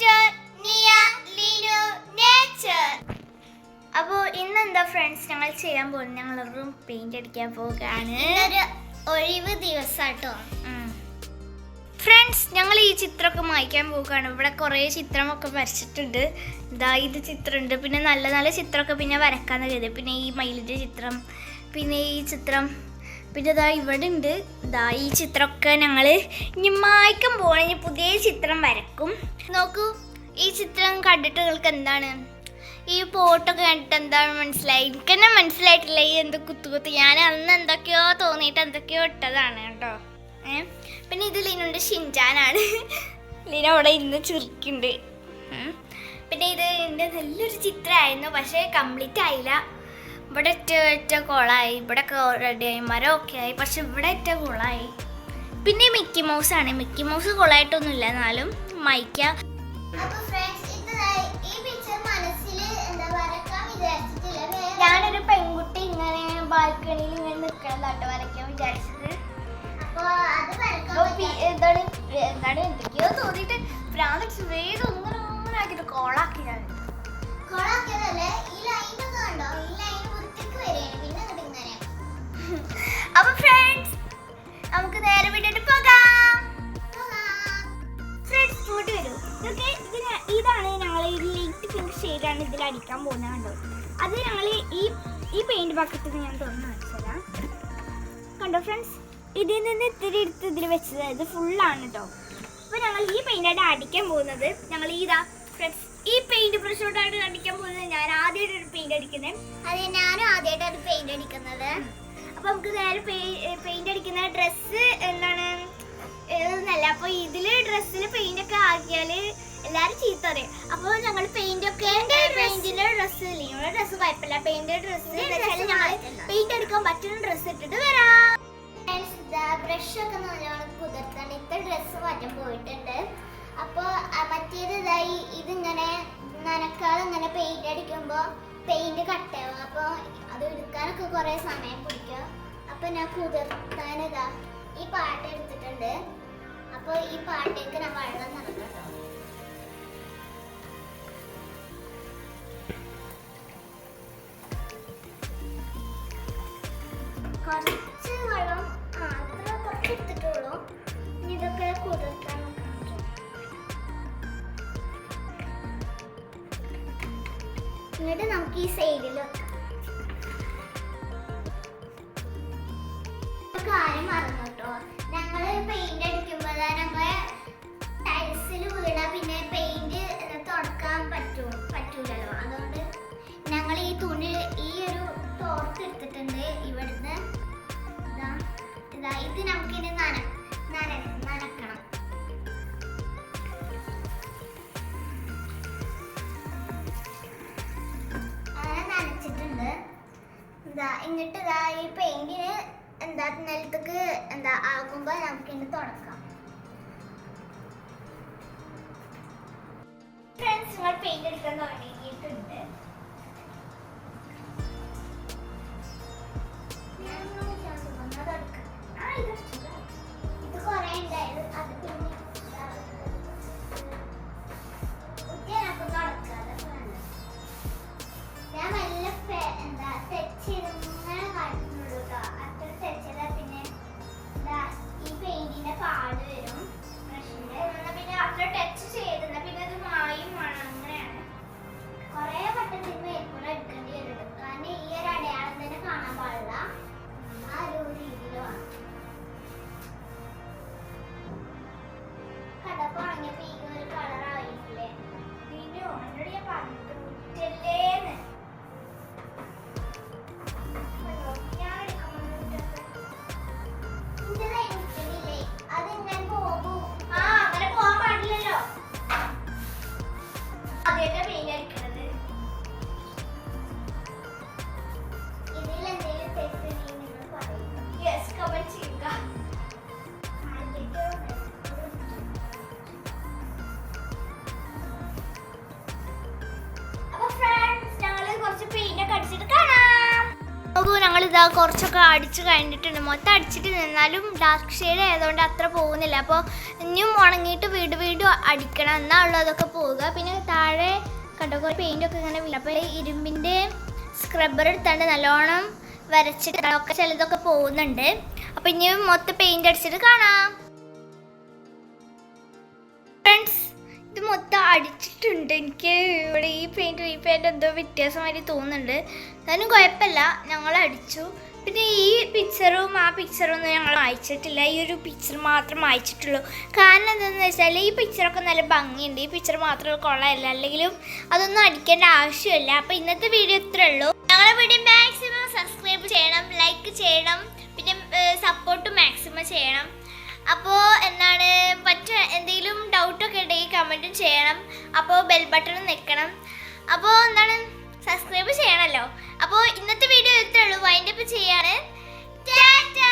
Creator നിയ Linu nature അപ്പോൾ ഇന്ന് എന്താ ഫ്രണ്ട്സ് ഞങ്ങൾ ചെയ്യാൻ പോകുന്നത്. ഞങ്ങൾ റൂം പെയിന്റ് അടിക്കാൻ പോവുകയാണ്. ഒരു ഒഴിവ് ദിവസാട്ടോ. ഫ്രണ്ട്സ് ഞങ്ങൾ ഈ ചിത്രമൊക്കെ മായ്ക്കാൻ പോവുകയാണ്. ഇവിടെ കുറേ ചിത്രമൊക്കെ വരച്ചിട്ടുണ്ട്. ഇതാ ഇത് ചിത്രമുണ്ട്. പിന്നെ നല്ല നല്ല ചിത്രമൊക്കെ പിന്നെ വരക്കാന്ന് കരുതി. പിന്നെ ഈ മയിലിന്റെ ചിത്രം പിന്നെ ഈ ചിത്രം പിന്നെ ഇതാ ഇവിടെ ഉണ്ട്. ഇതാ ഈ ചിത്രമൊക്കെ ഞങ്ങൾ ഇനി മായ്ക്കാൻ പോകണം ഇനി പുതിയ ചിത്രം വരക്കും നോക്കൂ ഈ ചിത്രം കണ്ടിട്ട് നിങ്ങൾക്ക് എന്താണ്? ഈ പോട്ടൊക്കെ കണ്ടിട്ട് എന്താണ് മനസ്സിലായി? എനിക്ക് തന്നെ മനസ്സിലായിട്ടില്ല. ഈ കുത്തു കുത്ത്. ഞാൻ അന്ന് എന്തൊക്കെയോ തോന്നിയിട്ട് എന്തൊക്കെയോ ഇട്ടതാണ് കേട്ടോ. ഏ? പിന്നെ ഇത് ലീനുണ്ട് ഷിൻചാനാണ് ലീന അവിടെ ഇന്ന് ചുരുക്കുണ്ട് പിന്നെ ഇത് എന്റെ നല്ലൊരു ചിത്രമായിരുന്നു. പക്ഷേ കംപ്ലീറ്റ് ആയില്ല. ഇവിടെ ഏറ്റവും കുളമായി കോളായി ഇവിടെ റെഡിയായി മരം ഒക്കെ ആയി പക്ഷെ ഇവിടെ ഏറ്റവും കോളായി. പിന്നെ മിക്കി മൗസ് ആണ്. മിക്കി മൗസ് കൊളായിട്ടൊന്നുമില്ല എന്നാലും മൈക്ക. ഞാനൊരു പെൺകുട്ടി ഇങ്ങനെ ബാൽക്കണിയിൽ ഇങ്ങനെ നിൽക്കണതാട്ടോ വരയ്ക്കാൻ വിചാരിച്ചത്. എന്താണ് എന്താണ് എന്തൊക്കെയോ തോന്നിയിട്ട് പ്രാണിക്സ് വേഗം ആക്കിയിട്ട് കോളാക്കി ഞാൻ. കൊളാക്കിയതല്ലേ അപ്പൊ ഫ്രണ്ട്സ് നമുക്ക് നേരെ വിട്ടിട്ട് പോകാം. ഫ്രണ്ട്സ് ഇങ്ങോട്ട് വരൂ. ഇതൊക്കെ ഇതിന് ഇതാണ് ഞങ്ങൾ ഈ ലൈറ്റ് പിങ്ക് ഷെയ്ഡാണ് ഇതിൽ അടിക്കാൻ പോകുന്നത് കണ്ടോ? അത് ഞങ്ങൾ ഈ ഈ പെയിന്റ് ബക്കറ്റിൽ ഞാൻ തുറന്ന് വെച്ചതാണ് കണ്ടോ ഫ്രണ്ട്സ് ഇതിൽ നിന്ന് ഇത്തിരി എടുത്ത് ഇതിൽ വെച്ചത് ഇത് ഫുള്ളാണ് കേട്ടോ അപ്പോൾ ഞങ്ങൾ ഈ പെയിന്റായിട്ട് അടിക്കാൻ പോകുന്നത് ഞങ്ങൾ ഇതാ ഫ്രണ്ട്സ് ഈ പെയിന്റ് ബ്രഷോട്ടായിട്ട് അടിക്കാൻ പോകുന്നത്. ഞാൻ ആദ്യമായിട്ടൊരു പെയിന്റ് അടിക്കുന്നത് അതെ ഞാനും ആദ്യമായിട്ടാണ് പെയിന്റ് അടിക്കുന്നത്. അപ്പൊ നമുക്ക് നേരെ പെയിന്റ് അടിക്കുന്ന ഡ്രസ്സ് എന്താണ്? ഇതൊന്നല്ല അപ്പൊ ഇതിൽ ഡ്രസ്സിൽ പെയിന്റ് ഒക്കെ ആക്കിയാൽ എല്ലാരും ചീത്ത പറയും. അപ്പൊ ഞങ്ങൾ പെയിന്റ് ഒക്കെ പെയിന്റിന്റെ ഡ്രസ്സ് ഇല്ലേ? ഡ്രസ്സ് കുഴപ്പമില്ല. പെയിന്റ് ഡ്രസ്സ് പെയിന്റ് അടിക്കാൻ പറ്റുന്ന ഡ്രസ്സ് ഇട്ടിട്ട് വരാം. ബ്രഷ് ഒക്കെ നല്ലോണം കുതിർത്താണ്ട് ഇത്ര ഡ്രസ്സ് മാറ്റം പോയിട്ടുണ്ട്. അപ്പോൾ മറ്റേത് ഇതായി ഇതിങ്ങനെ നനക്കാതെ ഇങ്ങനെ പെയിന്റ് അടിക്കുമ്പോൾ പെയിന്റ് കട്ടാവും അപ്പോൾ അത് എടുക്കാനൊക്കെ കുറേ സമയം പിടിക്കും. അപ്പോൾ ഞാൻ കുതിർത്താനിതാ ഈ പാട്ട് എടുത്തിട്ടുണ്ട്. അപ്പോൾ ഈ പാട്ടേക്ക് ഞാൻ വെള്ളം നിറക്കട്ടോ. കുറച്ച് വെള്ളം ആ അത്ര കുറച്ച് എടുത്തിട്ടുള്ളൂ. ഇതൊക്കെ കുതിർത്താൻ എന്നിട്ട് നമുക്ക് ഈ സൈഡിൽ കാര്യം മറന്നു കേട്ടോ. ഞങ്ങൾ പെയിന്റ് അടിക്കുമ്പോൾ ഞങ്ങളെ ടൈൽസിൽ വീണ പിന്നെ പെയിന്റ് തുടക്കാൻ പറ്റൂ പറ്റൂലല്ലോ. അതുകൊണ്ട് ഞങ്ങൾ ഈ തുണി ഈ ഒരു തോർത്ത് എടുത്തിട്ടുണ്ട് ഇവിടുന്ന്. ഇതാ ഇതാ ഇത് നമുക്കിനി എന്താ എന്നിട്ട് ഇതാ ഈ പെയിന്റിന് എന്താ നിലത്തേക്ക് എന്താ ആകുമ്പോൾ ഇന്ന് തുടക്കാം. ഫ്രണ്ട്സ് നിങ്ങൾ പെയിന്റ് എടുക്കാൻ തുടങ്ങിയിട്ടുണ്ട് time. നോക്കൂ ഞങ്ങൾ ഇതാ കുറച്ചൊക്കെ അടിച്ച് കഴിഞ്ഞിട്ടുണ്ട്. മൊത്തം അടിച്ചിട്ട് നിന്നാലും ഡാർക്ക് ഷെയ്ഡ് ആയതുകൊണ്ട് അത്ര പോകുന്നില്ല. അപ്പോൾ ഇനിയും ഉണങ്ങിയിട്ട് വീട് വീട് അടിക്കണം. എന്നാ ഉള്ളതൊക്കെ പോവുക. പിന്നെ താഴെ കണ്ടോ കുറേ പെയിന്റ് ഒക്കെ ഇങ്ങനെ വീഴും അപ്പോൾ ഇരുമ്പിന്റെ സ്ക്രബ്ബർ എടുത്താണ്ട് നല്ലോണം വരച്ചിട്ട് ഒക്കെ ചിലതൊക്കെ പോകുന്നുണ്ട്. അപ്പോൾ ഇനിയും മൊത്തം പെയിന്റ് അടിച്ചിട്ട് കാണാം. ഫ്രണ്ട്സ് ഇത് മൊത്തം അടിച്ചിട്ടുണ്ട്. എനിക്ക് ഇവിടെ ഈ പെയിന്റും ഈ പെയിന്റും എന്തോ വ്യത്യാസമായിട്ട് തോന്നുന്നുണ്ട്. എന്നാലും കുഴപ്പമില്ല. ഞങ്ങൾ അടിച്ചു. പിന്നെ ഈ പിക്ചറും ആ പിക്ചറും ഒന്നും ഞങ്ങൾ വായിച്ചിട്ടില്ല. ഈ ഒരു പിക്ചർ മാത്രം വായിച്ചിട്ടുള്ളൂ. കാരണം എന്താണെന്ന് വെച്ചാൽ ഈ പിക്ചറൊക്കെ നല്ല ഭംഗിയുണ്ട്. ഈ പിക്ചർ മാത്രം കൊള്ളാമല്ല അല്ലെങ്കിലും അതൊന്നും അടിക്കേണ്ട ആവശ്യമില്ല. അപ്പോൾ ഇന്നത്തെ വീഡിയോ ഇത്രേ ഉള്ളൂ. ഞങ്ങളെ വീഡിയോ മാക്സിമം സബ്സ്ക്രൈബ് ചെയ്യണം ലൈക്ക് ചെയ്യണം പിന്നെ സപ്പോർട്ട് മാക്സിമം ചെയ്യണം. അപ്പോൾ എന്താണ്? മറ്റു എന്തെങ്കിലും ഡൗട്ടൊക്കെ ഉണ്ടെങ്കിൽ കമന്റും ചെയ്യണം. അപ്പോൾ ബെൽ ബട്ടൺ നിൽക്കണം അപ്പോൾ എന്താണ്? സബ്സ്ക്രൈബ് ചെയ്യണമല്ലോ അപ്പോൾ ഇന്നത്തെ വീഡിയോ ഇത്രേ ഉള്ളൂ. വൈൻഡപ്പ് ചെയ്യാണ് ടാറ്റാ